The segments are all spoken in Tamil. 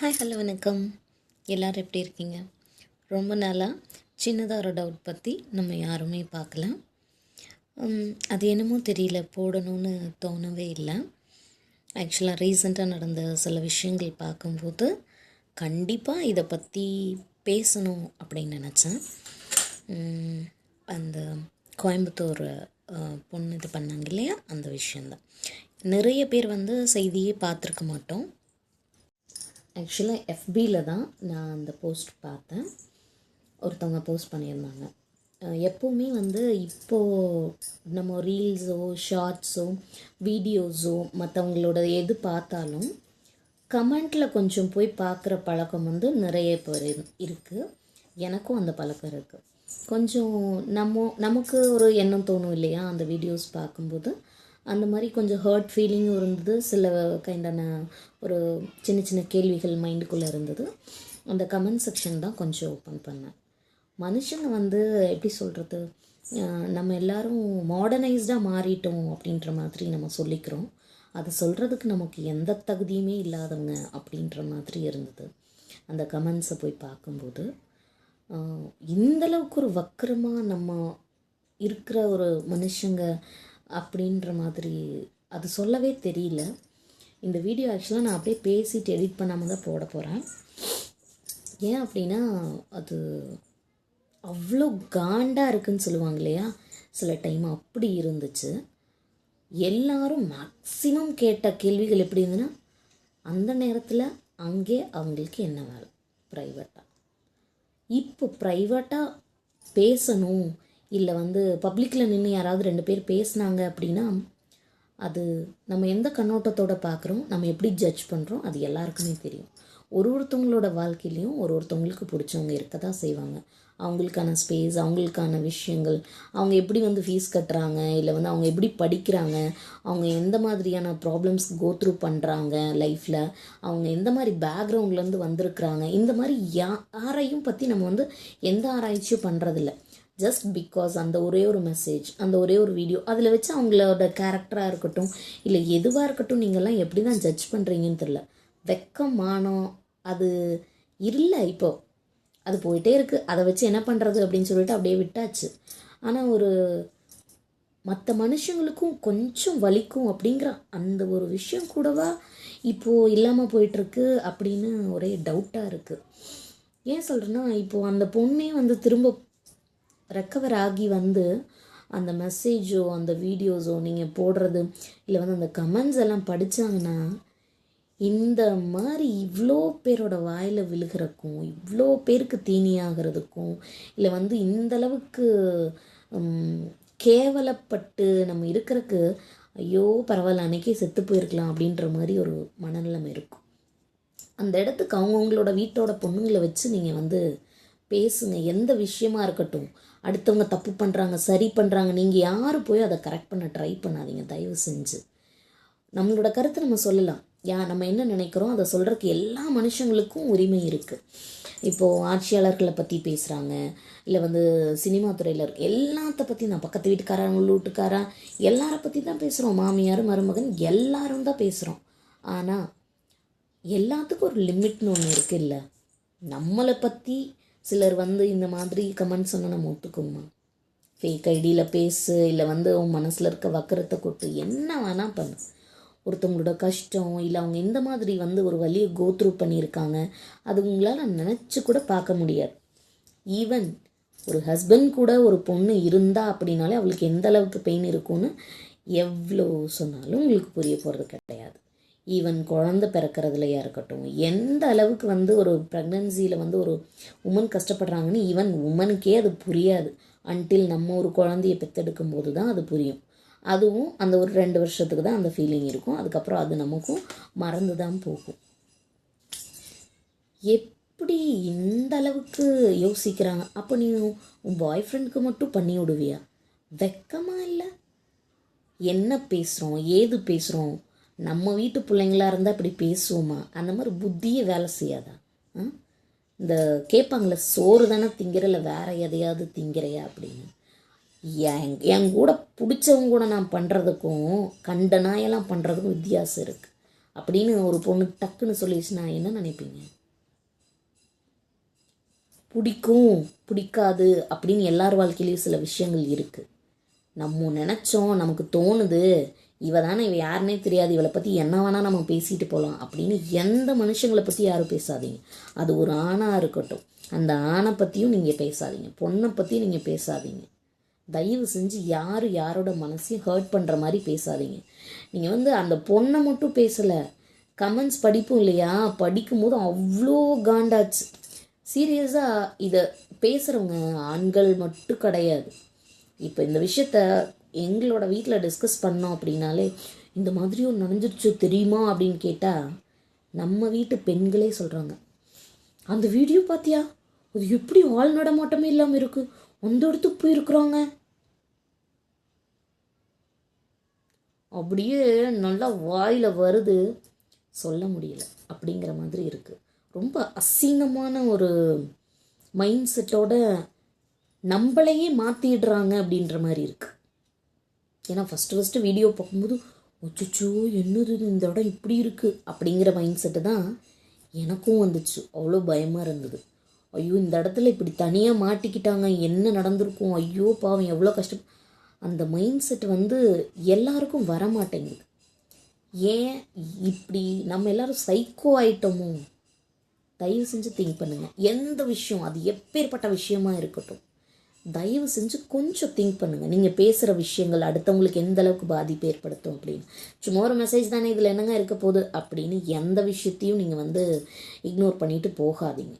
ஹாய் ஹலோ வணக்கம். எல்லோரும் எப்படி இருக்கீங்க? ரொம்ப நாளாக சின்னதாக ஒரு டவுட் பற்றி நம்ம யாருமே பார்க்கலாம் அது என்னமோ தெரியல போடணும்னு தோணவே இல்லை. ஆக்சுவலாக ரீசெண்டாக நடந்த சில விஷயங்கள் பார்க்கும்போது கண்டிப்பாக இதை பற்றி பேசணும் அப்படின்னு நினச்சேன். அந்த கோயம்புத்தூர் பொண்ணு இது பண்ணாங்க இல்லையா? அந்த விஷயந்தான் நிறைய பேர் வந்து செய்தியே பார்த்துருக்க மாட்டோம். ஆக்சுவலாக எஃபியில் தான் நான் அந்த போஸ்ட் பார்த்தேன். ஒருத்தவங்க போஸ்ட் பண்ணியிருந்தாங்க. எப்போவுமே வந்து இப்போது நம்ம ரீல்ஸோ ஷார்ட்ஸோ வீடியோஸோ மற்றவங்களோட எது பார்த்தாலும் கமெண்ட்டில் கொஞ்சம் போய் பார்க்குற பழக்கம் வந்து நிறைய பேர் இருக்குது எனக்கும் அந்த பழக்கம் இருக்குது கொஞ்சம் நம்ம நமக்கு ஒரு எண்ணம் தோணும் இல்லையா? அந்த வீடியோஸ் பார்க்கும்போது. அந்த மாதிரி கொஞ்சம் ஹர்ட் ஃபீலிங்கும் இருந்தது. சில கைண்டான ஒரு சின்ன சின்ன கேள்விகள் மைண்டுக்குள்ளே இருந்தது. அந்த கமெண்ட் செக்ஷன் தான் கொஞ்சம் ஓப்பன் பண்ணேன். மனுஷங்க வந்து எப்படி சொல்கிறது நம்ம எல்லாரும் மாடர்னைஸ்டாக மாறிட்டோம் அப்படின்ற மாதிரி நம்ம சொல்லிக்கிறோம். அது சொல்கிறதுக்கு நமக்கு எந்த தகுதியுமே இல்லாதவங்க அப்படின்ற மாதிரி இருந்தது. அந்த கமெண்ட்ஸை போய் பார்க்கும்போது இந்தளவுக்கு ஒரு வக்கரமாக நம்ம இருக்கிற ஒரு மனுஷங்க அப்படின்ற மாதிரி அது சொல்லவே தெரியல. இந்த வீடியோ ஆக்சுவலாக நான் அப்படியே பேசிட்டு எடிட் பண்ணாமல் தான் போட போகிறேன் ஏன் அப்படின்னா அது அவ்வளோ காண்டாக இருக்குன்னு சொல்லுவாங்க இல்லையா? சில டைம் அப்படி இருந்துச்சு. எல்லாரும் மேக்ஸிமம் கேட்ட கேள்விகள் எப்படி இருந்ததுன்னா அந்த நேரத்தில் அங்கே அவங்களுக்கு என்ன வேலை? ப்ரைவேட்டாக இப்போ ப்ரைவேட்டாக பேசணும். இல்லை வந்து பப்ளிக்கில் நின்று யாராவது ரெண்டு பேர் பேசுனாங்க அப்படின்னா அது நம்ம எந்த கண்ணோட்டத்தோடு பார்க்குறோம் நம்ம எப்படி ஜட்ஜ் பண்ணுறோம் அது எல்லாருக்குமே தெரியும். ஒரு ஒருத்தவங்களோட வாழ்க்கையிலையும் ஒரு ஒருத்தவங்களுக்கு பிடிச்சவங்க இருக்க தான் செய்வாங்க. அவங்களுக்கான ஸ்பேஸ் அவங்களுக்கான விஷயங்கள் அவங்க எப்படி வந்து ஃபீஸ் கட்டுறாங்க இல்லை வந்து அவங்க எப்படி படிக்கிறாங்க அவங்க எந்த மாதிரியான ப்ராப்ளம்ஸ் கோ த்ரூ பண்ணுறாங்க லைஃப்பில் அவங்க எந்த மாதிரி பேக்ரவுண்ட்லேருந்து வந்திருக்கிறாங்க இந்த மாதிரி யா யாரையும் பற்றி நம்ம வந்து எந்த ஆராய்ச்சியும் பண்ணுறதில்ல ஜஸ்ட் பிகாஸ் அந்த ஒரே ஒரு மெசேஜ் அந்த ஒரே ஒரு வீடியோ அதில் வச்சு அவங்களோட கேரக்டராக இருக்கட்டும் இல்லை எதுவாக இருக்கட்டும் நீங்கள்லாம் எப்படி தான் ஜட்ஜ் பண்ணுறீங்கன்னு தெரில வெக்கம் மானம் அது இல்லை இப்போ. அது போயிட்டே இருக்குது அதை வச்சு என்ன பண்ணுறது அப்படின்னு சொல்லிட்டு அப்படியே விட்டாச்சு. ஆனால் ஒரு மற்ற மனுஷங்களுக்கும் கொஞ்சம் வலிக்கும் அப்படிங்கிற அந்த ஒரு விஷயம் கூடவா இப்போது இல்லாமல் போயிட்டுருக்கு அப்படின்னு ஒரே டவுட்டாக இருக்குது ஏன் சொல்கிறேன்னா இப்போது அந்த பொண்ணே வந்து திரும்ப ரெக்கவர் ஆகி வந்து அந்த மெசேஜோ அந்த வீடியோஸோ நீங்கள் போடுறது இல்லை வந்து அந்த கமெண்ட்ஸ் எல்லாம் படித்தாங்கன்னா இந்த மாதிரி இவ்வளோ பேரோட வாயில் விழுகிறக்கும் இவ்வளோ பேருக்கு தீனியாகிறதுக்கும் இல்லை வந்து இந்தளவுக்கு கேவலப்பட்டு நம்ம இருக்கிறக்கு ஐயோ பரவாயில்ல அன்னைக்கே செத்து போயிருக்கலாம் அப்படின்ற மாதிரி ஒரு மனநிலைமை இருக்கும். அந்த இடத்துக்கு அவங்கவுங்களோட வீட்டோட பொண்ணுங்களை வச்சு நீங்கள் வந்து பேசுங்க. எந்த விஷயமா இருக்கட்டும் அடுத்தவங்க தப்பு பண்ணுறாங்க சரி பண்ணுறாங்க நீங்கள் யார் போய் அதை கரெக்ட் பண்ண ட்ரை பண்ணாதீங்க தயவு செஞ்சு. நம்மளோட கருத்தை நம்ம சொல்லலாம். யா நம்ம என்ன நினைக்கிறோம் அதை சொல்கிறதுக்கு எல்லா மனுஷங்களுக்கும் உரிமை இருக்குது இப்போது ஆட்சியாளர்களை பற்றி பேசுகிறாங்க இல்லை வந்து சினிமா துறையில் இருக்கு. எல்லாத்த பற்றி நான் பக்கத்து வீட்டுக்காரன் உள்ள வீட்டுக்காரன் எல்லாரை பற்றி தான் பேசுகிறோம் மாமியார் மருமகன் எல்லாரும் தான் பேசுகிறோம் ஆனால் எல்லாத்துக்கும் ஒரு லிமிட்னு ஒன்று இருக்குது இல்லை நம்மளை பற்றி சிலர் வந்து இந்த மாதிரி கமெண்ட் சொன்னால் நம்ம ஒத்துக்குமா ஃபேக் ஐடியில் பேசு இல்லை வந்து உன் மனசில் இருக்க வக்கரத்தை கொட்டு என்ன வேணால் பண்ணு. ஒருத்தவங்களோட கஷ்டம் இல்லை அவங்க எந்த மாதிரி வந்து ஒரு வழியை கோத்ரூ பண்ணியிருக்காங்க அது உங்களால் நினச்சி கூட பார்க்க முடியாது. ஈவன் ஒரு ஹஸ்பண்ட் கூட ஒரு பொண்ணு இருந்தா அப்படின்னாலே அவளுக்கு எந்த அளவுக்கு பெயின் இருக்கும்னு எவ்வளோ சொன்னாலும் உங்களுக்கு புரிய போகிறது கிடையாது. ஈவன் குழந்தை பிறக்கிறதுலையா இருக்கட்டும் எந்த அளவுக்கு வந்து ஒரு ப்ரெக்னன்சியில் வந்து ஒரு உமன் கஷ்டப்படுறாங்கன்னு ஈவன் உமனுக்கே அது புரியாது. அன்டில் நம்ம ஒரு குழந்தைய பெற்றெடுக்கும்போது தான் அது புரியும். அதுவும் அந்த ஒரு ரெண்டு வருஷத்துக்கு தான் அந்த ஃபீலிங் இருக்கும். அதுக்கப்புறம் அது நமக்கும் மறந்து தான் போகும். எப்படி இந்த அளவுக்கு யோசிக்கிறாங்க? அப்போ நீ உன் பாய் ஃப்ரெண்டுக்கு மட்டும் பண்ணி விடுவியா? வெக்கமாக இல்லை? என்ன பேசுகிறோம் ஏது பேசுகிறோம் நம்ம வீட்டு பிள்ளைங்களா இருந்தால் இப்படி பேசுவோமா? அந்த மாதிரி புத்தியே வேலை செய்யாதா? ஆ? இந்த கேட்பாங்களே சோறு தானே திங்கிறல வேற எதையாவது திங்கிறையா அப்படின்னு. என் என் கூட பிடிச்சவங்க கூட நான் பண்ணுறதுக்கும் கண்ட நாயெல்லாம் பண்ணுறதுக்கும் வித்தியாசம் இருக்குது அப்படின்னு ஒரு பொண்ணு டக்குன்னு சொல்லிடுச்சுன்னா என்ன நினைப்பீங்க? பிடிக்கும் பிடிக்காது அப்படின்னு எல்லார் வாழ்க்கையிலையும் சில விஷயங்கள் இருக்குது நம்ம நினச்சோம் நமக்கு தோணுது இவ தானே இவ யாருனே தெரியாது. இவளை பற்றி என்ன வேணால் நம்ம பேசிட்டு போகலாம் அப்படின்னு எந்த மனுஷங்களை பற்றி யாரும் பேசாதீங்க. அது ஒரு ஆணாக இருக்கட்டும். அந்த ஆணை பற்றியும் நீங்கள் பேசாதீங்க. பொண்ணை பற்றியும் நீங்கள் பேசாதீங்க. தயவு செஞ்சு யார் யாரோட மனசையும் ஹர்ட் பண்ணுற மாதிரி பேசாதீங்க. நீங்கள் வந்து அந்த பொண்ணை மட்டும் பேசலை. கமெண்ட்ஸ் படிப்பும் இல்லையா? படிக்கும்போது அவ்வளோ காண்டாச்சு. சீரியஸாக இதை பேசுகிறவங்க ஆண்கள் மட்டும் கிடையாது. இப்போ இந்த விஷயத்த எங்களோட வீட்டில் டிஸ்கஸ் பண்ணோம் அப்படின்னாலே இந்த மாதிரி ஒன்று நடந்துருச்சு தெரியுமா அப்படின்னு கேட்டால் நம்ம வீட்டு பெண்களே சொல்கிறாங்க அந்த வீடியோ பார்த்தியா அது எப்படி ஆள் நடமாட்டமே இல்லாமல் இருக்குது அந்த இடத்துக்கு போயிருக்குறாங்க. அப்படியே நல்லா வாயில் வருது. சொல்ல முடியல அப்படிங்கிற மாதிரி இருக்குது ரொம்ப அசிங்கமான ஒரு மைண்ட் செட்டோட நம்மளையே மாற்றிடுறாங்க அப்படின்ற மாதிரி இருக்குது ஏன்னா ஃபஸ்ட்டு ஃபஸ்ட்டு வீடியோ பார்க்கும்போது அச்சோ என்னது இது, இந்த இடம் இப்படி இருக்குது அப்படிங்கிற மைண்ட் செட்டு தான் எனக்கும் வந்துச்சு. அவ்வளோ பயமாக இருந்தது. ஐயோ இந்த இடத்துல இப்படி தனியாக மாட்டிக்கிட்டாங்க. என்ன நடந்திருக்கும்? ஐயோ பாவம் எவ்வளோ கஷ்டம். அந்த மைண்ட் செட் வந்து எல்லாருக்கும் வர மாட்டேங்குது ஏன் இப்படி நம்ம எல்லாரும் சைக்கோ ஆயிட்டோமோ? தயவு செஞ்சு திங்க் பண்ணுங்கள் எந்த விஷயம்? அது எப்பேற்பட்ட விஷயமா இருக்கட்டும். தயவு செஞ்சு கொஞ்சம் திங்க் பண்ணுங்க. நீங்கள் பேசுகிற விஷயங்கள் அடுத்தவங்களுக்கு எந்த அளவுக்கு பாதிப்பு ஏற்படுத்தும் அப்படின்னு. சும்மா ஒரு மெசேஜ் தானே இதில் என்னங்க இருக்க போகுது அப்படின்னு எந்த விஷயத்தையும் நீங்கள் வந்து இக்னோர் பண்ணிட்டு போகாதீங்க.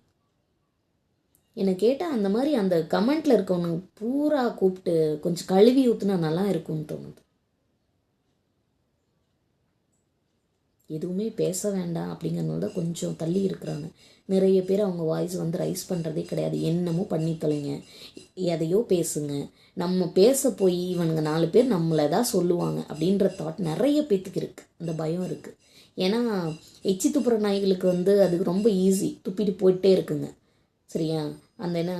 என்னை கேட்டால் அந்த மாதிரி அந்த கமெண்ட்டில் இருக்கவனுங்க பூரா கூப்பிட்டு கொஞ்சம் கழுவி ஊற்றுனா நல்லா இருக்கும்னு தோணுது. எதுவுமே பேச வேண்டாம் அப்படிங்கிறனால தான் கொஞ்சம் தள்ளி இருக்கிறாங்க. நிறைய பேர் அவங்க வாய்ஸ் வந்து ரைஸ் பண்ணுறதே கிடையாது. என்னமோ பண்ணி தொலைங்க. எதையோ பேசுங்க. நம்ம பேச போய் இவனுங்க நாலு பேர் நம்மளை தான் சொல்லுவாங்க அப்படின்ற தாட் நிறைய பேத்துக்கு இருக்குது அந்த பயம் இருக்குது ஏன்னா எச்சி துப்புற நாய்களுக்கு வந்து அதுக்கு ரொம்ப ஈஸி துப்பிட்டு போயிட்டே இருக்குங்க. சரியா? அந்த என்ன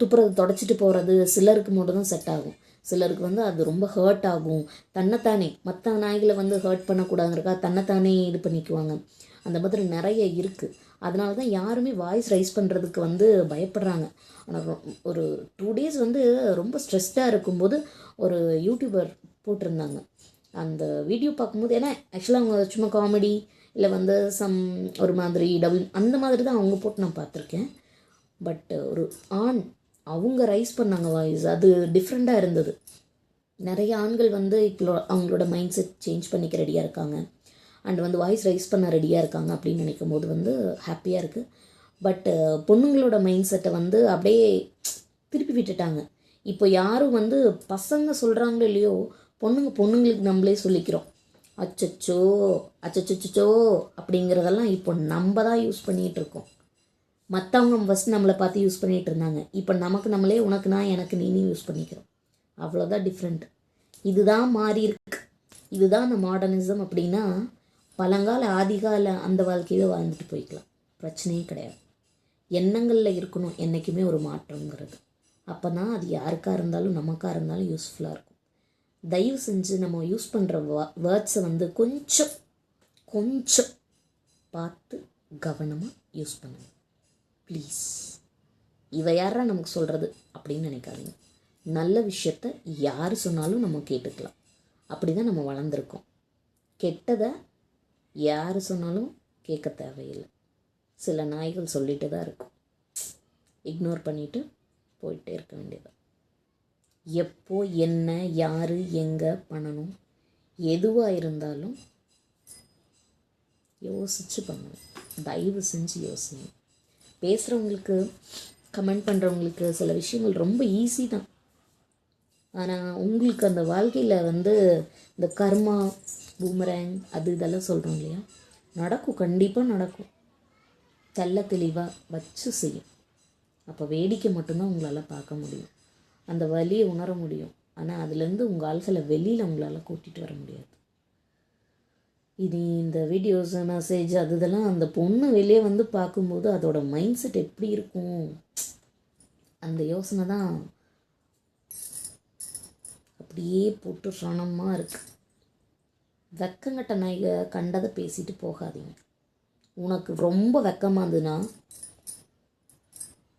துப்புறது தொடச்சிட்டு போகிறது சிலருக்கு மட்டும் தான் செட் ஆகும். சிலருக்கு வந்து அது ரொம்ப ஹர்ட் ஆகும். தன்னைத்தானே மற்ற நாய்களை வந்து ஹர்ட் பண்ணக்கூடாதுங்கிறக்கா தன்னைத்தானே இது பண்ணிக்குவாங்க. அந்த மாதிரி நிறைய இருக்குது அதனால தான் யாருமே வாய்ஸ் ரைஸ் பண்ணுறதுக்கு வந்து பயப்படுறாங்க. ஆனால் ஒரு டூ டேஸ் வந்து ரொம்ப ஸ்ட்ரெஸ்டாக இருக்கும்போது ஒரு யூடியூபர் போட்டிருந்தாங்க. அந்த வீடியோ பார்க்கும்போது ஏன்னா ஆக்சுவலாக அவங்க சும்மா காமெடி இல்லை வந்து சம் ஒரு மாதிரி டபுள் அந்த மாதிரி தான் அவங்க போட்டு நான் பார்த்துருக்கேன். பட் ஒரு ஆண் அவங்க ரைஸ் பண்ணாங்க வாய்ஸ் அது டிஃப்ரெண்ட்டாக இருந்தது. நிறைய ஆண்கள் வந்து இப்போ அவங்களோட மைண்ட் செட் சேஞ்ச் பண்ணிக்க ரெடியாக இருக்காங்க. அண்ட் வந்து வாய்ஸ் ரைஸ் பண்ண ரெடியாக இருக்காங்க அப்படின்னு நினைக்கும் போது வந்து ஹாப்பியாக இருக்குது பட்டு பொண்ணுங்களோட மைண்ட் செட்டை வந்து அப்படியே திருப்பி விட்டுட்டாங்க. இப்போ யாரும் வந்து பசங்க சொல்கிறாங்களோ இல்லையோ பொண்ணுங்க பொண்ணுங்களுக்கு நம்மளே சொல்லிக்கிறோம். அச்சச்சோ அச்சச்சோ அப்படிங்கிறதெல்லாம் இப்போ நம்ம தான் யூஸ் பண்ணிகிட்டு இருக்கோம். மற்றவங்க ஃபஸ்ட் நம்மளை பார்த்து யூஸ் பண்ணிகிட்டு இருந்தாங்க. இப்போ நமக்கு நம்மளே உனக்கு நான் எனக்கு நீனு யூஸ் பண்ணிக்கிறோம். அவ்வளோதான் டிஃப்ரெண்ட் இதுதான் மாறி இருக்கு. இதுதான் அந்த மாடர்னிசம் அப்படின்னா பழங்கால ஆதிகால அந்த வாழ்க்கையில வாழ்ந்துட்டு போய்க்கலாம். பிரச்சனையே கிடையாது. எண்ணங்களில் இருக்கணும். என்றைக்குமே ஒரு மாற்றங்கிறது அப்போ தான் அது யாருக்காக இருந்தாலும் நமக்காக இருந்தாலும் யூஸ்ஃபுல்லாக இருக்கும். தயவு செஞ்சு நம்ம யூஸ் பண்ணுற வேர்ட்ஸை வந்து கொஞ்சம் கொஞ்சம் பார்த்து கவனமாக யூஸ் பண்ணுங்கள் ப்ளீஸ் இவ யாரா நமக்கு சொல்கிறது அப்படின்னு நினைக்காதீங்க. நல்ல விஷயத்த யார் சொன்னாலும் நம்ம கேட்டுக்கலாம். அப்படி தான் நம்ம வளர்ந்துருக்கோம். கெட்டதை யார் சொன்னாலும் கேட்க தேவையில்லை. சில நாய்கள் சொல்லிட்டு தான் இருக்கும். இக்னோர் பண்ணிட்டு போயிட்டே இருக்க வேண்டியது எப்போ என்ன யார் எங்கே பண்ணணும் எதுவாக இருந்தாலும் யோசித்து பண்ணணும். தயவு செஞ்சு யோசிங்க பேசுகிறவங்களுக்கு கமெண்ட் பண்ணுறவங்களுக்கு சில விஷயங்கள் ரொம்ப ஈஸி தான். ஆனால் உங்களுக்கு அந்த வாழ்க்கையில் வந்து இந்த கர்மா பூமரேங் அது இதெல்லாம் சொல்கிறோம் இல்லையா? நடக்கும் கண்டிப்பாக நடக்கும். தெல்ல தெளிவாக வச்சு செய்யும். அப்போ வேடிக்கை மட்டும்தான் உங்களால் பார்க்க முடியும். அந்த வலியை உணர முடியும். ஆனால் அதுலேருந்து உங்கள் ஆள்களை வெளியில் உங்களால் கூட்டிகிட்டு வர முடியாது. இது இந்த வீடியோஸ் மெசேஜ் அது இதெல்லாம் அந்த பொண்ணு வெளியே வந்து பார்க்கும்போது அதோட மைண்ட் செட் எப்படி இருக்கும்? அந்த யோசனை தான் அப்படியே போட்டு ரணமாக இருக்கு. வெக்கங்கட்ட நாய்க கண்டதை பேசிட்டு போகாதீங்க. உனக்கு ரொம்ப வெக்கமாக இருந்ததுன்னா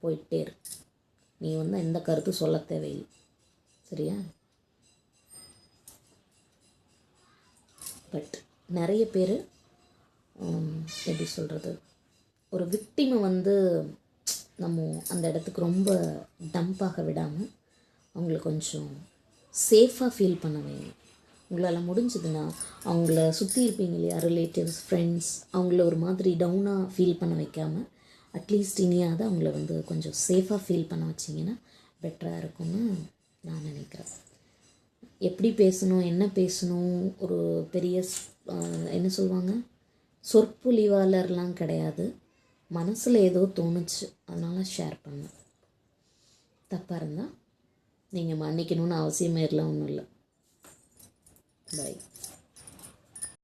போயிட்டே இரு. நீ வந்து எந்த கருத்து சொல்ல தேவையில்லை. சரியா? பட் நிறைய பேர் எப்படி சொல்கிறது ஒரு விக்டிமை வந்து நம்ம அந்த இடத்துக்கு ரொம்ப டம்பாக விடாமல் அவங்கள கொஞ்சம் சேஃபாக ஃபீல் பண்ண வைங்க. உங்களால் முடிஞ்சதுன்னா அவங்கள சுற்றி இருப்பீங்க இல்லையா ரிலேட்டிவ்ஸ் ஃப்ரெண்ட்ஸ் அவங்கள ஒரு மாதிரி டவுனாக ஃபீல் பண்ண வைக்காமல் அட்லீஸ்ட் இனியாவது அவங்கள வந்து கொஞ்சம் சேஃபாக ஃபீல் பண்ண வச்சிங்கன்னா பெட்டராக இருக்கும்னு நான் நினைக்கிறேன். எப்படி பேசணும் என்ன பேசணும் ஒரு பெரிய என்ன சொல்லுவாங்க சொற்பொழிவாளர்லாம் கிடையாது. மனசில் ஏதோ தோணுச்சு. அதனால் ஷேர் பண்ணேன். தப்பாக இருந்தால் நீங்கள் மன்னிக்கணும்னு அவசியமே இல்லை ஒன்றும் இல்லை. பை